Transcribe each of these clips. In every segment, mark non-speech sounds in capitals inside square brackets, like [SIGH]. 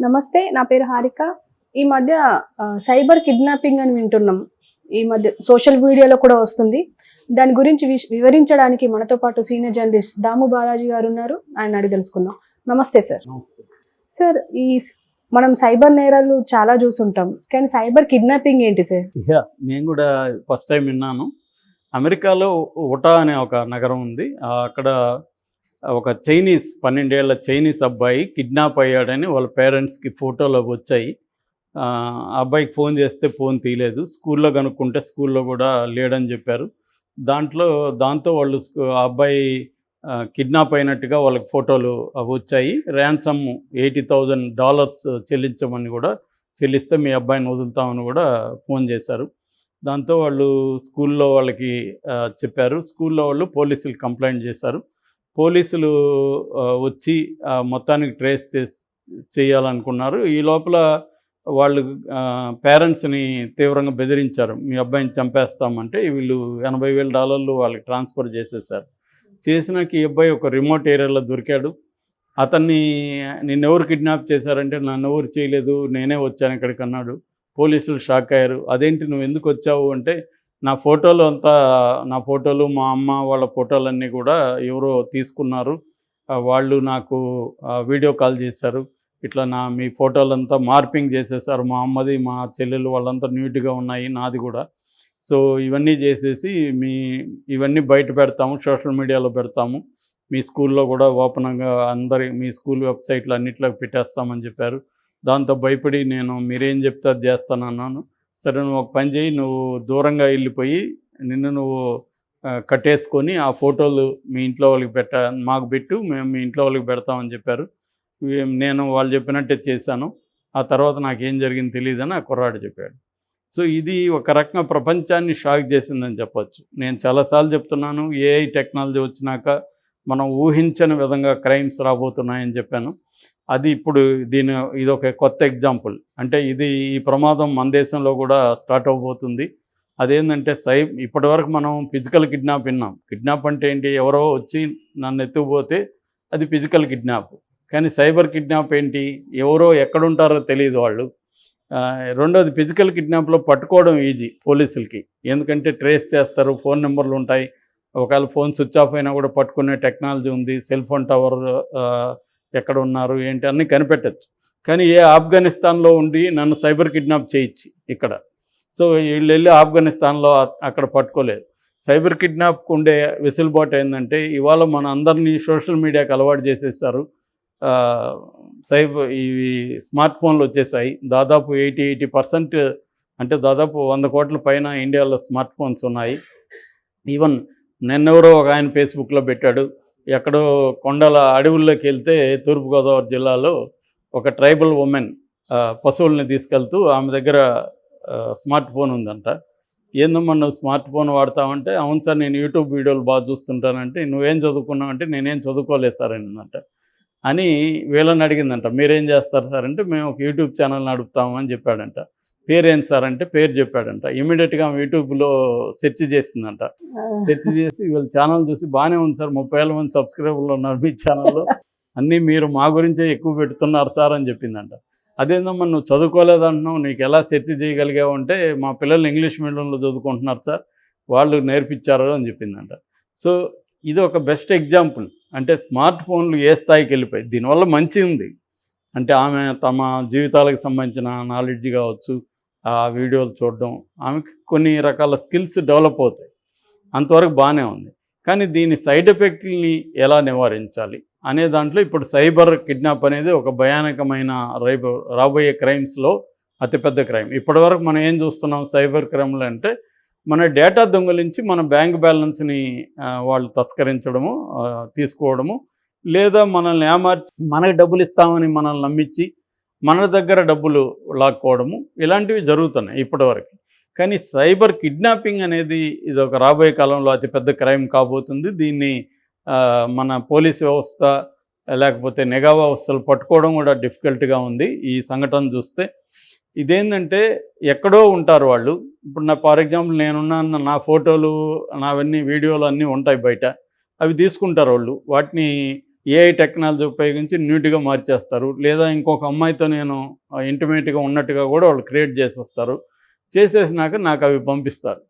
నమస్తే నా పేరు హారిక. ఈ మధ్య సైబర్ కిడ్నాపింగ్ అని వింటున్నాం. ఈ మధ్య సోషల్ మీడియాలో కూడా వస్తుంది. దాని గురించి వివరించడానికి మనతో పాటు సీనియర్ జర్నలిస్ట్ దాము బాలాజీ గారు ఉన్నారు. ఆయన అడిగి తెలుసుకుందాం. నమస్తే సార్. సార్ ఈ మనం సైబర్ నేరాలు చాలా చూసుంటాం. కానీ సైబర్ కిడ్నాపింగ్ ఏంటి సార్? నేను కూడా ఫస్ట్ టైం విన్నాను. అమెరికాలో ఉటా అనే ఒక నగరం ఉంది. అక్కడ ఒక చైనీస్ పన్నెండేళ్ళ చైనీస్ అబ్బాయి కిడ్నాప్ అయ్యాడని వాళ్ళ పేరెంట్స్కి ఫోటోలు అవి వచ్చాయి. అబ్బాయికి ఫోన్ చేస్తే ఫోన్ తీయలేదు. స్కూల్లో కనుక్కుంటే స్కూల్లో కూడా లేడని చెప్పారు. దాంట్లో దాంతో వాళ్ళు ఆ అబ్బాయి కిడ్నాప్ అయినట్టుగా వాళ్ళకి ఫోటోలు అవి వచ్చాయి. ర్యాన్సమ్ ఎయిటీ థౌజండ్ డాలర్స్ చెల్లించమని కూడా చెల్లిస్తే మీ అబ్బాయిని వదులుతామని కూడా ఫోన్ చేశారు. దాంతో వాళ్ళు స్కూల్లో వాళ్ళకి చెప్పారు. స్కూల్లో వాళ్ళు పోలీసులు కంప్లైంట్ చేశారు. పోలీసులు వచ్చి ఆ, మొత్తానికి ట్రేస్ చేసి చేయాలనుకున్నారు. ఈ లోపల వాళ్ళు పేరెంట్స్ని తీవ్రంగా బెదిరించారు. మీ అబ్బాయిని చంపేస్తామంటే వీళ్ళు ఎనభై వేల డాలర్లు వాళ్ళకి ట్రాన్స్ఫర్ చేసేసారు చేసినాక ఈ అబ్బాయి ఒక రిమోట్ ఏరియాలో దొరికాడు. అతన్ని నిన్నెవరు కిడ్నాప్ చేశారంటే నన్ను ఎవరు చేయలేదు నేనే వచ్చాను ఇక్కడికి అన్నాడు. పోలీసులు షాక్ అయ్యారు. అదేంటి నువ్వు ఎందుకు వచ్చావు? అంటే నా ఫోటోలు అంతా నా ఫోటోలు మా అమ్మ వాళ్ళ ఫోటోలన్నీ కూడా ఎవరో తీసుకున్నారు. వాళ్ళు నాకు వీడియో కాల్ చేశారు. ఇట్లా నా మీ ఫోటోలంతా మార్పింగ్ చేసేసారు. మా అమ్మది మా చెల్లెలు వాళ్ళంతా నీట్గా ఉన్నాయి నాది కూడా. సో ఇవన్నీ చేసేసి మీ ఇవన్నీ బయట పెడతాము సోషల్ మీడియాలో పెడతాము. మీ స్కూల్లో కూడా ఓపెన్గా అందరి మీ స్కూల్ వెబ్సైట్లు అన్నిట్లో పెట్టేస్తామని చెప్పారు. దాంతో భయపడి నేను మీరేం చెప్తే అది చేస్తానన్నాను. సరే నువ్వు ఒక పని చేయి నువ్వు దూరంగా వెళ్ళిపోయి నిన్ను నువ్వు కట్టేసుకొని ఆ ఫోటోలు మీ ఇంట్లో వాళ్ళకి పెట్ట మాకు పెట్టు మేము మీ ఇంట్లో వాళ్ళకి పెడతామని చెప్పారు. నేను వాళ్ళు చెప్పినట్టే చేశాను. ఆ తర్వాత నాకు ఏం జరిగింది తెలియదని ఆ కుర్రాడు చెప్పాడు. సో ఇది ఒక రకంగా ప్రపంచాన్ని షాక్ చేసిందని చెప్పొచ్చు. నేను చాలాసార్లు చెప్తున్నాను ఏఐ టెక్నాలజీ వచ్చినాక మనం ఊహించని విధంగా క్రైమ్స్ రాబోతున్నాయని చెప్పాను. అది ఇప్పుడు దీని ఇది ఒక కొత్త ఎగ్జాంపుల్ అంటే ఇది ఈ ప్రమాదం మన దేశంలో కూడా స్టార్ట్ అవబోతుంది. అదేంటంటే సై ఇప్పటివరకు మనం ఫిజికల్ కిడ్నాప్ విన్నాం. కిడ్నాప్ అంటే ఏంటి? ఎవరో వచ్చి నన్ను ఎత్తుకుపోతే అది ఫిజికల్ కిడ్నాప్ కానీ సైబర్ కిడ్నాప్ ఏంటి? ఎవరో ఎక్కడుంటారో తెలియదు వాళ్ళు. రెండోది ఫిజికల్ కిడ్నాప్లో పట్టుకోవడం ఈజీ పోలీసులకి. ఎందుకంటే ట్రేస్ చేస్తారు ఫోన్ నెంబర్లు ఉంటాయి. ఒకవేళ ఫోన్ స్విచ్ ఆఫ్ అయినా కూడా పట్టుకునే టెక్నాలజీ ఉంది సెల్ ఫోన్ టవర్ ఎక్కడ ఉన్నారు ఏంటి అన్నీ కనిపెట్టచ్చు. కానీ ఏ ఆఫ్ఘనిస్తాన్లో ఉండి నన్ను సైబర్ కిడ్నాప్ చేయొచ్చు ఇక్కడ. సో వీళ్ళు వెళ్ళి ఆఫ్ఘనిస్తాన్లో అక్కడ పట్టుకోలేదు. సైబర్ కిడ్నాప్కు ఉండే వెసులుబాటు ఏంటంటే ఇవాళ మన అందరినీ సోషల్ మీడియాకి అలవాటు చేసేసారు. సైబర్ ఇవి స్మార్ట్ ఫోన్లు వచ్చేసాయి. దాదాపు ఎయిటీ ఎయిటీ పర్సెంట్ అంటే దాదాపు వంద కోట్ల పైన ఇండియాలో స్మార్ట్ ఫోన్స్ ఉన్నాయి. ఈవెన్ నిన్నెవరో ఒక ఆయన ఫేస్బుక్లో పెట్టాడు. ఎక్కడో కొండల అడవుల్లోకి వెళ్తే తూర్పుగోదావరి జిల్లాలో ఒక ట్రైబల్ ఉమెన్ పశువుల్ని తీసుకెళ్తూ ఆమె దగ్గర స్మార్ట్ ఫోన్ ఉందంట. ఏందమ్మా నువ్వు స్మార్ట్ ఫోన్ వాడతావంటే అవును సార్ నేను యూట్యూబ్ వీడియోలు బాగా చూస్తుంటానంటే నువ్వేం చదువుకున్నావంటే నేనేం చదువుకోలేదు సార్ అనిందంట. అని వీళ్ళని అడిగిందంట. మీరేం చేస్తారు సార్? అంటే మేము ఒక యూట్యూబ్ ఛానల్ నడుపుతామని చెప్పాడంట. పేరు ఏంటి సార్ అంటే పేరు చెప్పాడంట. ఇమీడియట్గా ఆమె యూట్యూబ్లో సెర్చ్ చేసిందంట. సెర్చ్ చేసి వీళ్ళ ఛానల్ చూసి బాగానే ఉంది సార్. ముప్పై వేల మంది సబ్స్క్రైబర్లు ఉన్నారు మీ ఛానల్లో అన్నీ మీరు మా గురించే ఎక్కువ పెడుతున్నారు సార్ అని చెప్పిందంట. అదేందమ్మా నువ్వు చదువుకోలేదంటున్నావు. నీకు ఎలా సెర్చ్ చేయగలిగావు అంటే మా పిల్లలు ఇంగ్లీష్ మీడియంలో చదువుకుంటున్నారు సార్. వాళ్ళు నేర్పించారు అని చెప్పిందంట. సో ఇది ఒక బెస్ట్ ఎగ్జాంపుల్ అంటే స్మార్ట్ ఫోన్లు ఏ స్థాయికి వెళ్ళిపోయి దీనివల్ల మంచి ఉంది. అంటే ఆమె తమ జీవితాలకు సంబంధించిన నాలెడ్జ్ కావచ్చు ఆ వీడియోలు చూడడం ఆమెకి కొన్ని రకాల స్కిల్స్ డెవలప్ అవుతాయి. అంతవరకు బాగానే ఉంది. కానీ దీని సైడ్ ఎఫెక్ట్ని ఎలా నివారించాలి అనే దాంట్లో ఇప్పుడు సైబర్ కిడ్నాప్ అనేది ఒక భయానకమైన రైబో రాబోయే క్రైమ్స్లో అతిపెద్ద క్రైమ్. ఇప్పటివరకు మనం ఏం చూస్తున్నాం సైబర్ క్రైమ్లు అంటే మన డేటా దొంగలించి మన బ్యాంక్ బ్యాలెన్స్ని వాళ్ళు తస్కరించడము తీసుకోవడము లేదా మనల్ని ఏమార్చి మనకి డబ్బులు ఇస్తామని మనల్ని నమ్మించి మన దగ్గర డబ్బులు లాక్కోవడము ఇలాంటివి జరుగుతున్నాయి ఇప్పటివరకు. కానీ సైబర్ కిడ్నాపింగ్ అనేది ఇది ఒక రాబోయే కాలంలో అతిపెద్ద క్రైమ్ కాబోతుంది. దీన్ని మన పోలీస్ వ్యవస్థ లేకపోతే నిఘా వ్యవస్థలు పట్టుకోవడం కూడా డిఫికల్ట్గా ఉంది ఈ సంఘటన చూస్తే. ఇదేంటంటే ఎక్కడో ఉంటారు వాళ్ళు. ఇప్పుడు నా ఫర్ ఎగ్జాంపుల్ నేనున్న నా ఫోటోలు నావన్నీ వీడియోలు అన్నీ ఉంటాయి బయట. అవి తీసుకుంటారు వాళ్ళు. వాటిని ఏఐ టెక్నాలజీ ఉపయోగించి న్యూట్గా మార్చేస్తారు. లేదా ఇంకొక అమ్మాయితో నేను ఇంటిమేట్గా ఉన్నట్టుగా కూడా వాళ్ళు క్రియేట్ చేసేస్తారు. చేసేసినాక నాకు అవి పంపిస్తారు.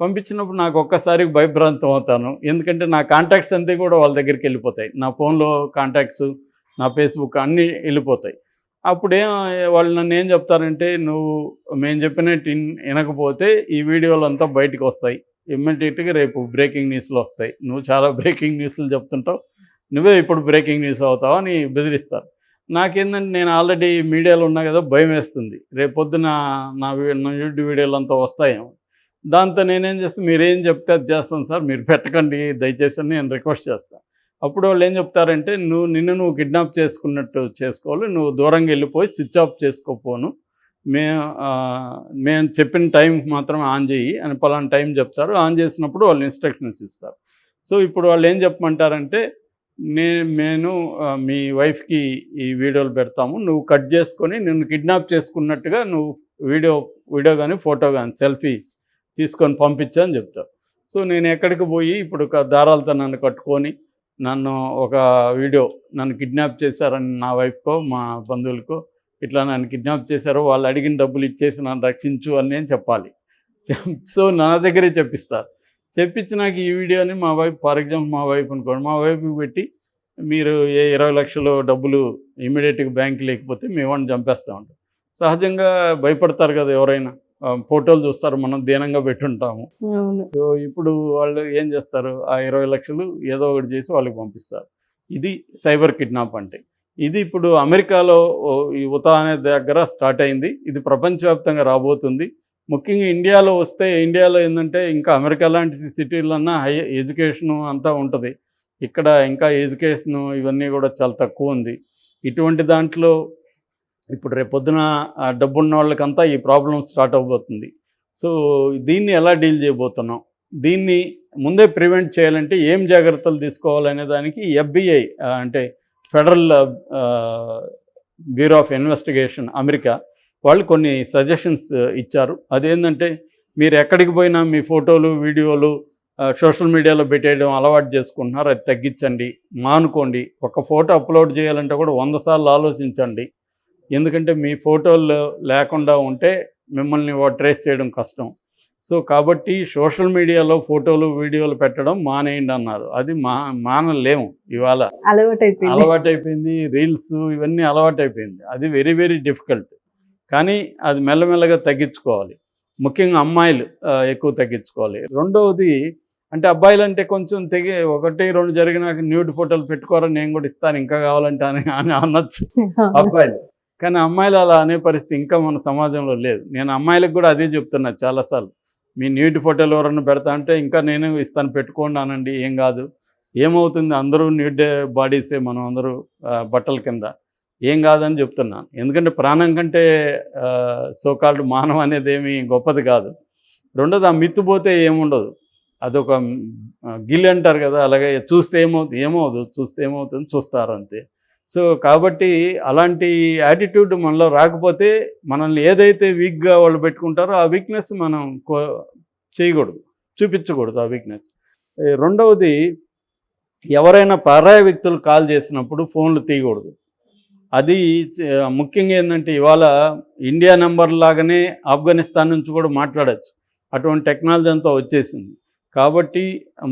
పంపించినప్పుడు నాకు ఒక్కసారి భయభ్రాంతం అవుతాను. ఎందుకంటే నా కాంటాక్ట్స్ అంతా కూడా వాళ్ళ దగ్గరికి వెళ్ళిపోతాయి. నా ఫోన్లో కాంటాక్ట్స్ నా ఫేస్బుక్ అన్నీ వెళ్ళిపోతాయి. అప్పుడే వాళ్ళు నన్ను ఏం చెప్తారంటే నువ్వు మేము చెప్పినట్టు ఇన్- వినకపోతే ఈ వీడియోలు అంతా బయటకు వస్తాయి. ఇమ్మీడియట్గా రేపు బ్రేకింగ్ న్యూస్లు వస్తాయి. నువ్వు చాలా బ్రేకింగ్ న్యూస్లు చెప్తుంటావు. నువ్వే ఇప్పుడు బ్రేకింగ్ న్యూస్ అవుతావు? అని బెదిరిస్తారు. నాకేందంటే నేను ఆల్రెడీ మీడియాలో ఉన్నా కదా భయం వేస్తుంది. రేపు నా నా యూట్యూబ్ వీడియోలు అంతా వస్తాయేమో. దాంతో నేనేం చేస్తాను మీరేం చెప్తే అది చేస్తాను సార్. మీరు పెట్టకండి దయచేసి అని నేను రిక్వెస్ట్ చేస్తాను అప్పుడు వాళ్ళు ఏం చెప్తారంటే నువ్వు నిన్ను నువ్వు కిడ్నాప్ చేసుకున్నట్టు చేసుకోవాలి. నువ్వు దూరంగా వెళ్ళిపోయి స్విచ్ ఆఫ్ చేసుకోపోను. మేము మేము చెప్పిన టైంకి మాత్రమే ఆన్ చేయి అని పలానా టైం చెప్తారు. ఆన్ చేసినప్పుడు వాళ్ళు ఇన్స్ట్రక్షన్స్ ఇస్తారు. సో ఇప్పుడు వాళ్ళు ఏం చెప్పమంటారంటే నే నేను మీ వైఫ్కి ఈ వీడియోలు పెడతాము. నువ్వు కట్ చేసుకొని నిన్ను కిడ్నాప్ చేసుకున్నట్టుగా నువ్వు వీడియో వీడియో కానీ ఫోటో కానీ సెల్ఫీస్ తీసుకొని పంపించు అని సో నేను ఎక్కడికి పోయి ఇప్పుడు ఒక దారాలతో నన్ను కట్టుకొని నన్ను ఒక వీడియో నన్ను కిడ్నాప్ చేశారని నా వైఫ్కో మా బంధువులకో ఇట్లా నన్ను కిడ్నాప్ చేశారు వాళ్ళు అడిగిన డబ్బులు ఇచ్చేసి నన్ను రక్షించు అని నేను చెప్పాలి. సో నా దగ్గరే చెప్పిస్తారు చెప్పించి నాకు ఈ వీడియోని మా వైఫ్ ఫర్ ఎగ్జాంపుల్ మా వైఫ్ అనుకోండి మా వైఫ్కి పెట్టి మీరు ఏ ఇరవై లక్షలు డబ్బులు ఇమీడియట్గా బ్యాంక్ లేకపోతే మేము వాడిని చంపేస్తూ ఉంటాం సహజంగా భయపడతారు కదా ఎవరైనా. ఫోటోలు చూస్తారు మనం దీనంగా పెట్టుంటాము సో ఇప్పుడు వాళ్ళు ఏం చేస్తారు? ఆ ఇరవై లక్షలు ఏదో ఒకటి చేసి వాళ్ళకి పంపిస్తారు. ఇది సైబర్ కిడ్నాప్ అంటే. ఇది ఇప్పుడు అమెరికాలో ఈ ఉతా అనే దగ్గర స్టార్ట్ అయింది. ఇది ప్రపంచవ్యాప్తంగా రాబోతుంది. ముఖ్యంగా ఇండియాలో వస్తే ఇండియాలో ఏంటంటే ఇంకా అమెరికా లాంటి సిటీలన్నా హై ఎడ్యుకేషను అంతా ఉంటుంది. ఇక్కడ ఇంకా ఎడ్యుకేషను ఇవన్నీ కూడా చాలా తక్కువ ఉంది. ఇటువంటి దాంట్లో ఇప్పుడు రేపొద్దున పొద్దున డబ్బున్న వాళ్ళకంతా ఈ ప్రాబ్లం స్టార్ట్ అవబోతుంది. సో దీన్ని ఎలా డీల్ చేయబోతున్నాం? దీన్ని ముందే ప్రివెంట్ చేయాలంటే ఏం జాగ్రత్తలు తీసుకోవాలనే దానికి ఎఫ్బిఐ అంటే federal bureau of investigation America వాళ్ళు కొన్ని సజెషన్స్ ఇచ్చారు. అదేంటంటే మీరు ఎక్కడికి పోయినా మీ ఫోటోలు వీడియోలు సోషల్ మీడియాలో పెట్టేయడం అలవాటు చేసుకుంటున్నారు అది తగ్గించండి మానుకోండి. ఒక ఫోటో అప్లోడ్ చేయాలంటే కూడా వంద సార్లు ఆలోచించండి. ఎందుకంటే మీ ఫోటోలు లేకుండా ఉంటే మిమ్మల్ని ట్రేస్ చేయడం కష్టం. సో కాబట్టి సోషల్ మీడియాలో ఫోటోలు వీడియోలు పెట్టడం మానేయండి అన్నారు. అది మా మానలేము ఇవాళ. అలవాటు అయిపోయింది అలవాటైపోయింది రీల్స్ ఇవన్నీ అలవాటైపోయింది. అది వెరీ వెరీ డిఫికల్ట్ కానీ అది మెల్లమెల్లగా తగ్గించుకోవాలి. ముఖ్యంగా అమ్మాయిలు ఎక్కువ తగ్గించుకోవాలి. రెండవది అంటే అబ్బాయిలు అంటే కొంచెం తెగి ఒకటి రెండు జరిగినాక న్యూడ్ ఫోటోలు పెట్టుకోరని నేను కూడా ఇస్తాను ఇంకా కావాలంటే అని అని అనొచ్చు [LAUGHS] అబ్బాయిలు. కానీ అమ్మాయిలు అలా అనే పరిస్థితి ఇంకా మన సమాజంలో లేదు. నేను అమ్మాయిలకు కూడా అదే చెప్తున్నా చాలాసార్లు. మీ నీటి ఫోటోలు ఎవరన్నా పెడతా అంటే ఇంకా నేను ఇస్తాను పెట్టుకోండి అనండి ఏం కాదు. ఏమవుతుంది? అందరూ నీట్ బాడీసే మనం అందరూ బట్టల కింద. ఏం కాదని చెప్తున్నాను ఎందుకంటే ప్రాణం కంటే సోకాల్డ్ మానవం అనేది ఏమీ గొప్పది కాదు. రెండోది ఆ మిత్తు పోతే ఏముండదు. అదొక గిల్ అంటారు కదా అలాగే చూస్తే ఏమవుతుంది ఏమవుతుంది చూస్తే ఏమవుతుంది చూస్తారు అంతే. సో కాబట్టి అలాంటి యాటిట్యూడ్ మనలో రాకపోతే మనల్ని ఏదైతే వీక్గా వాళ్ళు పెట్టుకుంటారో ఆ వీక్నెస్ మనం కో- చేయకూడదు చూపించకూడదు ఆ వీక్నెస్. రెండవది ఎవరైనా పరాయ వ్యక్తులు కాల్ చేసినప్పుడు ఫోన్లు తీయకూడదు. అది ముఖ్యంగా ఏంటంటే ఇవాళ ఇండియా నెంబర్ లాగానే ఆఫ్ఘనిస్తాన్ నుంచి కూడా మాట్లాడచ్చు. అటువంటి టెక్నాలజీ అంతా వచ్చేసింది. కాబట్టి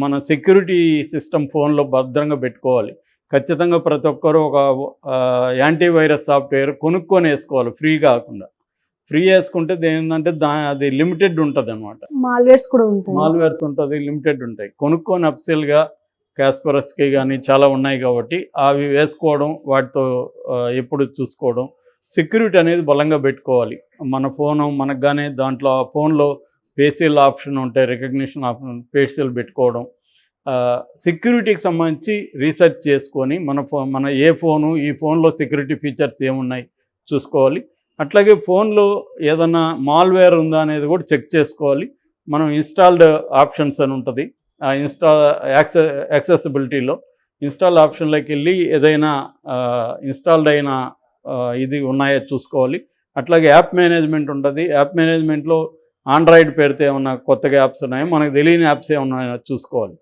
మన సెక్యూరిటీ సిస్టమ్ ఫోన్లో భద్రంగా పెట్టుకోవాలి. ఖచ్చితంగా ప్రతి ఒక్కరూ ఒక యాంటీవైరస్ సాఫ్ట్వేర్ కొనుక్కొని వేసుకోవాలి ఫ్రీ కాకుండా. ఫ్రీ వేసుకుంటే ఏంటంటే దా అది లిమిటెడ్ ఉంటుంది అనమాట మాల్వేర్స్ కూడా ఉంటాయి. మాల్వేర్స్ ఉంటుంది లిమిటెడ్ ఉంటాయి. కొనుక్కొని అప్సెల్గా క్యాస్పరస్కి కానీ చాలా ఉన్నాయి కాబట్టి అవి వేసుకోవడం వాటితో ఎప్పుడు చూసుకోవడం. సెక్యూరిటీ అనేది బలంగా పెట్టుకోవాలి. మన ఫోను మనకు కానీ దాంట్లో ఆ ఫోన్లో ఫేషియల్ ఆప్షన్ ఉంటాయి రికగ్నిషన్ ఆప్షన్ ఫేషియల్ పెట్టుకోవడం. సెక్యూరిటీకి సంబంధించి రీసెర్చ్ చేసుకొని మన ఫో మన ఏ ఫోను ఈ ఫోన్లో సెక్యూరిటీ ఫీచర్స్ ఏమున్నాయి చూసుకోవాలి. అట్లాగే ఫోన్లో ఏదన్నా మాల్వేర్ ఉందా అనేది కూడా చెక్ చేసుకోవాలి. మనం ఇన్స్టాల్డ్ ఆప్షన్స్ అని ఉంటుంది. ఇన్స్టా యాక్సె యాక్సెసిబిలిటీలో ఇన్స్టాల్ ఆప్షన్లోకి వెళ్ళి ఏదైనా ఇన్స్టాల్డ్ అయిన ఇది ఉన్నాయో చూసుకోవాలి. అట్లాగే యాప్ మేనేజ్మెంట్ ఉంటుంది. యాప్ మేనేజ్మెంట్లో ఆండ్రాయిడ్ పేరుతో ఏమన్నా కొత్తగా యాప్స్ ఉన్నాయో? మనకు తెలియని యాప్స్ ఏమన్నా చూసుకోవాలి.